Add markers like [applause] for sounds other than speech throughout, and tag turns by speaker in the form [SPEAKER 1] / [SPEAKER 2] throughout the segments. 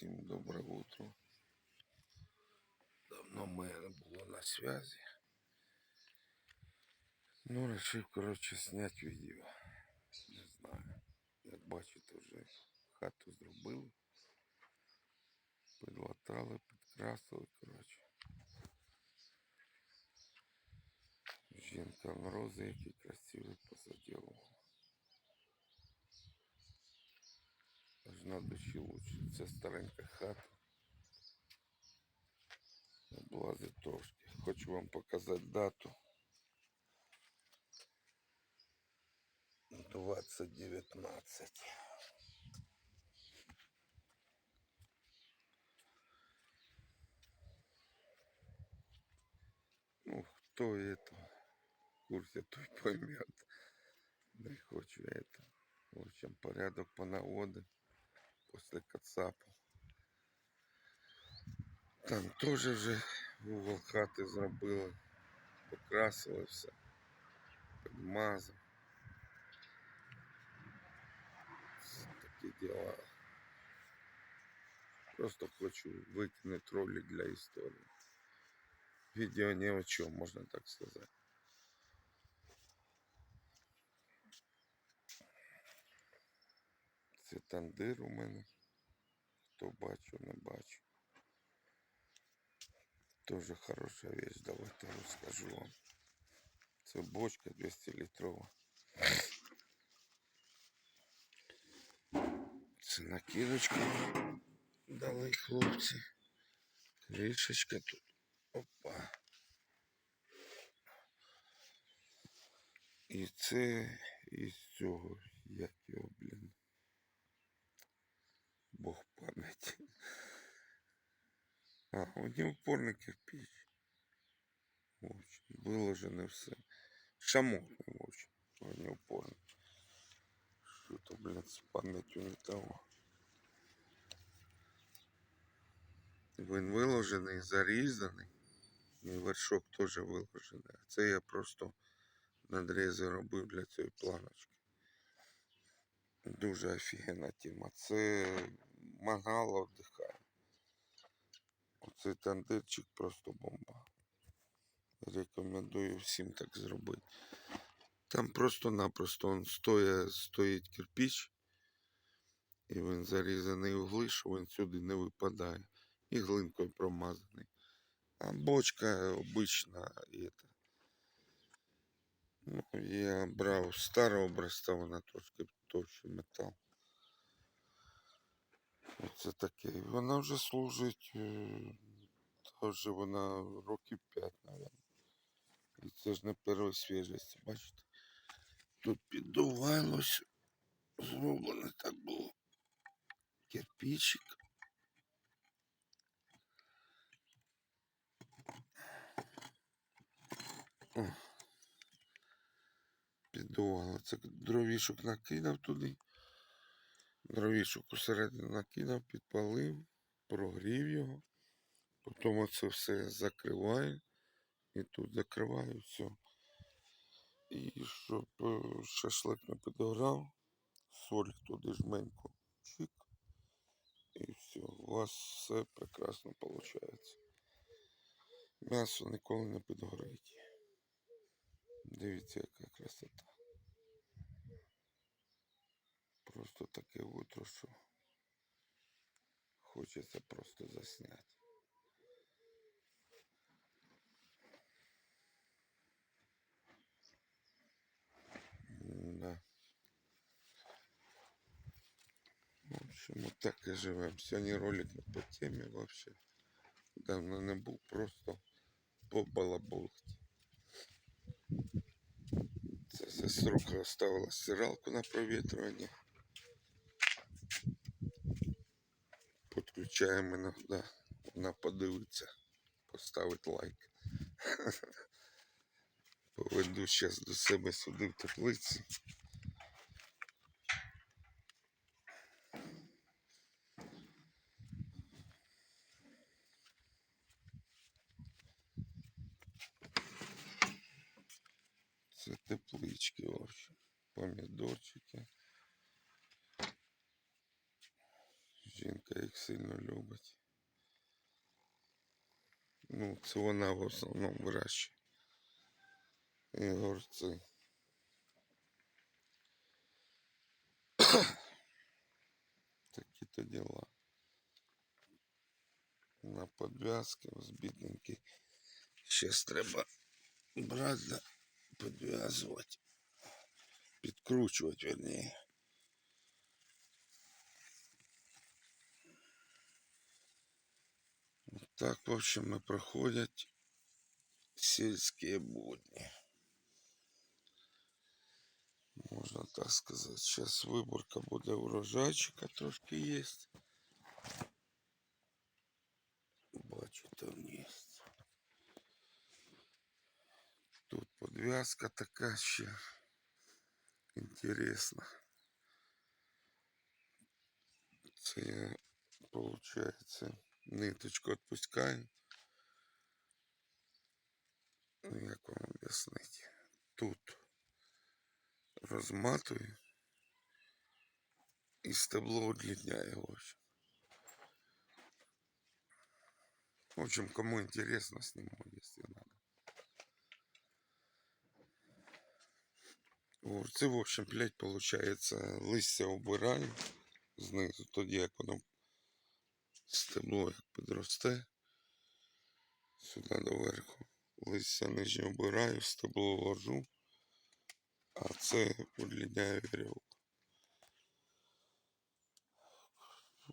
[SPEAKER 1] Всім добре утро. Давно мене не було на связі. Ну, решив, коротше, зняти відео. Не знаю. Як бачите, вже хату зробили. Підлатали, підкрасили, коротше. Жінка на рози, які красиві позаділувала. Аж на душі лучше. Це старенька хата. Облазить трошки. Хочу вам показати дату. 2019. Ну, кто это в курсе, той поймет. Не хочу это. В общем, порядок по наводи после Кацапу. Там теж вже угол хати зробили, покрасили все, підмазав. Все Такі діла. Просто хочу викинути ролик для історії. Відео ні о чому, можна так сказати. Це тандир у мене. Хто бачив, не бачив. Тоже хороша вещь, давайте розкажу вам. Це бочка 200 літрова. Це накидочка дали хлопці. Кришечка тут. Опа. І це із цього, як його, блін. Бог пам'яті. А, огнеупорный кирпич. В общем, выложено все. Шамотный, в общем, огнеупорный. Что-то, блин, с памятью не того. Він виложений, зарізаний. І вершок теж виложений. А це я просто надрізи робив для цієї планочки. Дуже офігенна тема. Це мангал віддихає. Оцей тандирчик просто бомба. Рекомендую всім так зробити. Там просто-напросто он стоя, стоїть кирпич, і він зарізаний угли, що він сюди не випадає. І глинкою промазаний. А бочка обична. Це. Ну, я брав старого образця, вона трошки товщий метал. Оце таке. Вона вже служить, е, теж вона років 5, мабуть. І це ж не першої свіжості, бачите? Тут піддувалося. Зроблено так було. Кирпичик. О. Це дровішок накидав туди. Дровішок усередину накидав, підпалив, прогрів його. Потім оце все закриваю. І тут закриваю все. І щоб е, шашлик не підгорав, соль туди жменьку. Чик. І все. У вас все прекрасно виходить. М'ясо ніколи не підгорить. Дивіться, яка красота. Просто таке утро, що хочеться просто засняти. Да. В общем, вот так и живем. Сегодня ролик не по теме вообще. Давно не був, просто побалаболити. Це сеструха оставила стиралку на провітрювання. Підключаємо іноді. Вона подивиться, поставить лайк. [laughs] Поведу зараз до себе сюди в теплицю. Це теплички, в. Помідорчики. Жінка їх сильно любить. Ну, це вона в основному вирощує. І горці. [coughs] Такі то діла. На подв'язки ось бідненький. Щас треба брати да підв'язувати. Підкручувати, верніше. Так, в общем, и проходят сельские будни. Можно так сказать. Сейчас выборка буде урожайчика трошки есть. Бачу, там есть. Тут подвязка така ще інтересна. Це получается, ниточку відпускаю. Ну, як вам об'яснити? Тут розматую і стебло удлиняю. В общем. В общем, кому интересно, сниму, если надо. Вот, це, в общем, блядь, получается, листя убираю знизу, тоді як воно стебло як підросте сюди доверху. Листя нижнє обираю, стебло ложу, а це удлиняю вірьовку.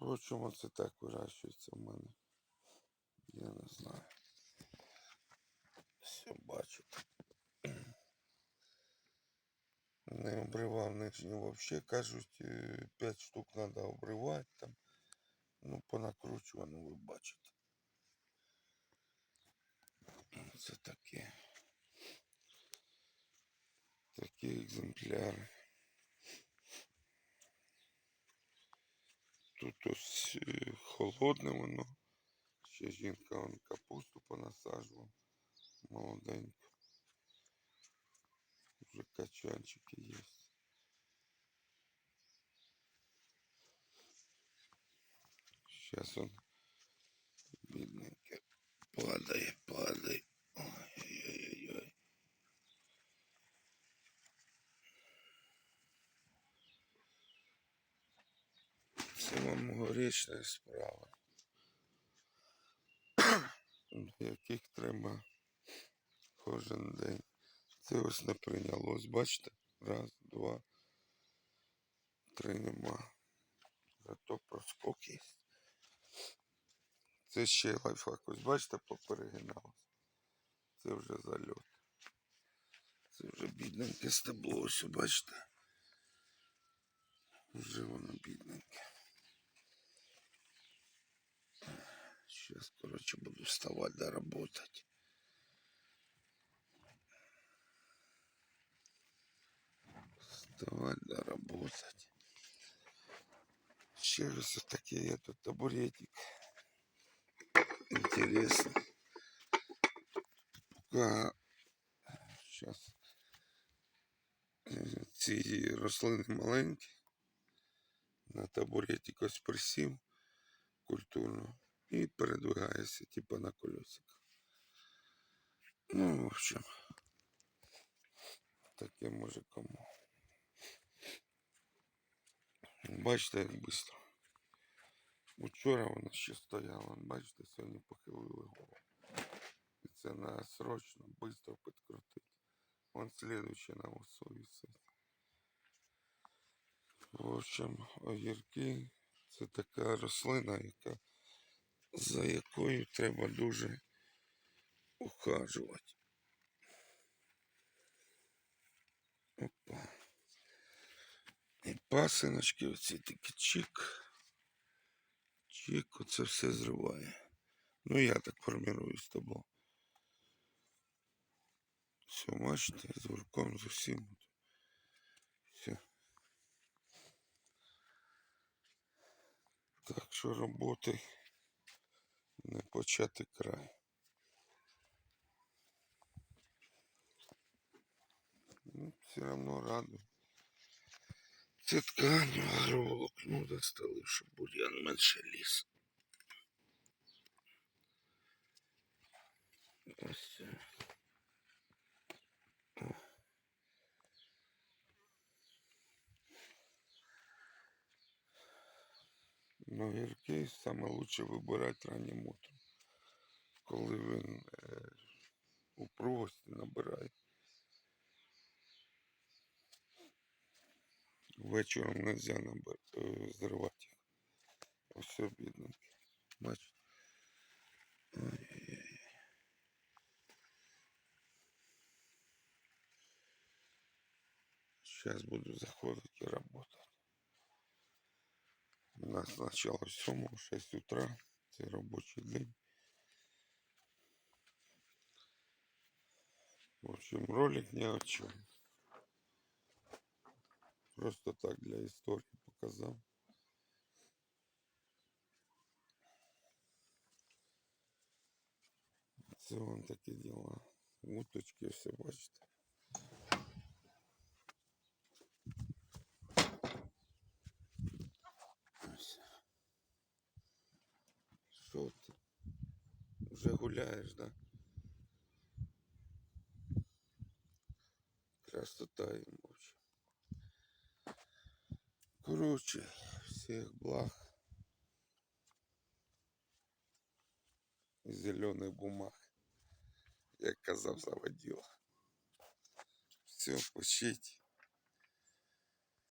[SPEAKER 1] Общем, оце так вирощується в мене. Я не знаю. Все бачите. Не обривав нижні вообще. Кажуть, 5 штук треба обривати там. Ну, по накручуванню ви бачите. Це таке. Такі екземпляри. Тут ось е, холодне воно. Ще жінка вон капусту понасаджувала. Молоденьку. Вже качанчики є. Сейчас он бедненько падает, падает. Ой-ой-ой. Це вам горічна справа. Яких треба кожен день. Це ось не прийнялось, бачите? Раз, два, три нема. Зато проскок є. Це ще лайфхак. Ось бачите, поперегиналось. Це вже зальот. Це вже бідненьке стебло, ось бачите. Вже воно бідненьке. Сейчас, короче, буду вставать да работать. Вставать да работать. Ще ось такие я тут табуретик. Интересно. Пока сейчас ці рослини маленькі. На табуретик ось присів культурно і передвигається, типа на колесиках. Ну, в общем, таке може кому. Бачите, як швидко. Учора вона ще стояла, бачите, сьогодні похилили голову. І це на срочно, швидко підкрутити. Вон слідуючий на усу висить. В общем, огірки це така рослина, яка, за якою треба дуже ухажувати. Опа. І пасиночки оці такі чик. Чик, оце все зриває. Ну я так формірую з тобою. Все, бачите, з гурком з усім. Все. Так що роботи не почати край. Ну, все равно радует. Це ткань, агроволокно достали, щоб бур'ян менше ліз. Ось це. О. Ну, гірки саме лучше вибирати раннім утром, коли він е, упругості набирає. Вечором нельзя набир, е, зривати їх. Ось бідненьке. Бачите? Сейчас буду заходить и работать. У нас начало 7, 6 утра. Це робочий день. В общем, ролик ни о чем. Просто так для історії показав. Це вам такі діла. Уточки все бачите. Ось. Що ти? Вже гуляєш, да? Красота їм, Короче, всех благ. Зелених бумаг. Як казав заводила. Все, пишіть.